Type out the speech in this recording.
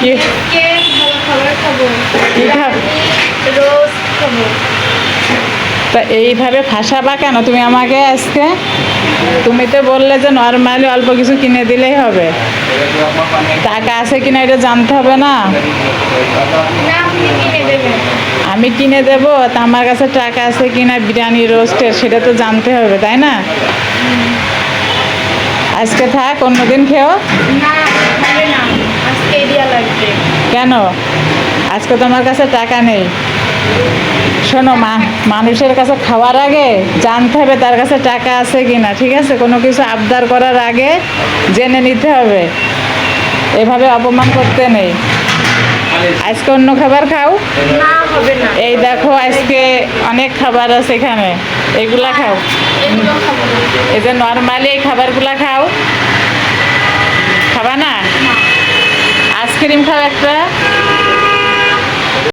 কি? তা এইভাবে ফাঁসাবা কেন? তুমি আমাকে আজকে তুমি তো বললে যে নর্মালি অল্প কিছু কিনে দিলেই হবে। টাকা আছে কিনা এটা জানতে হবে না। আমি কিনে দেবো, তা আমার কাছে টাকা আছে কিনা বিরিয়ানি রোস্টের সেটা তো জানতে হবে, তাই না? আজকে থাক, অন্যদিন না হবে না আজকে এরিয়া লাগবে কেন? আজকে তোমার কাছে টাকা নেই। শোনো মা মানুষের কাছে খাওয়ার আগে জানতে হবে তার কাছে টাকা আছে কি না ঠিক আছে? কোনো কিছু আবদার করার আগে জেনে নিতে হবে। এভাবে অপমান করতে নেই। আজকে অন্য খাবার খাও? এই দেখো আজকে অনেক খাবার আছে এখানে। এগুলা খাও। এই যে নর্মালি এই খাবারগুলা খাও। খাবা না আইসক্রিম খাও একটা